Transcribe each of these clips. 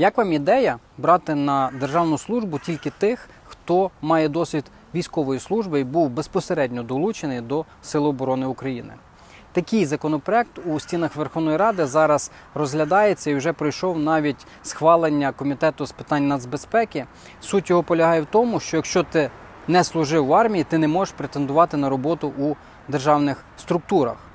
Як вам ідея брати на державну службу тільки тих, хто має досвід військової служби і був безпосередньо долучений до Сил оборони України? Такий законопроект у стінах Верховної Ради зараз розглядається і вже пройшов навіть схвалення комітету з питань нацбезпеки. Суть його полягає в тому, що якщо ти не служив в армії, ти не можеш претендувати на роботу у державних структурах.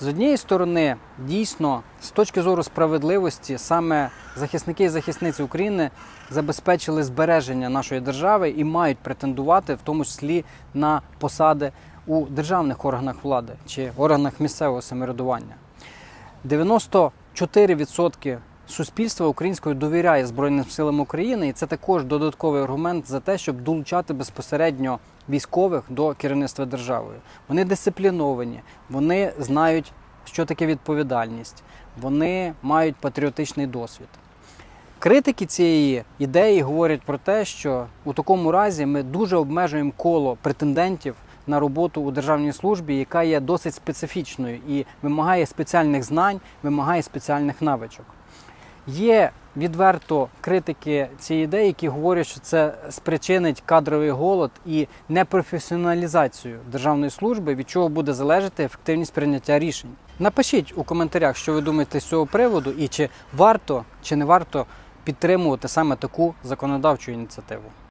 З однієї сторони, дійсно, з точки зору справедливості, саме захисники і захисниці України забезпечили збереження нашої держави і мають претендувати, в тому числі на посади у державних органах влади чи органах місцевого самоврядування. 94% суспільства українського довіряє Збройним силам України, і це також додатковий аргумент за те, щоб долучати безпосередньо військових до керівництва державою. Вони дисципліновані, вони знають, що таке відповідальність, вони мають патріотичний досвід. Критики цієї ідеї говорять про те, що у такому разі ми дуже обмежуємо коло претендентів на роботу у державній службі, яка є досить специфічною і вимагає спеціальних знань, вимагає спеціальних навичок. Є відверто критики цієї ідеї, які говорять, що це спричинить кадровий голод і непрофесіоналізацію державної служби, від чого буде залежати ефективність прийняття рішень. Напишіть у коментарях, що ви думаєте з цього приводу, і чи варто чи не варто підтримувати саме таку законодавчу ініціативу.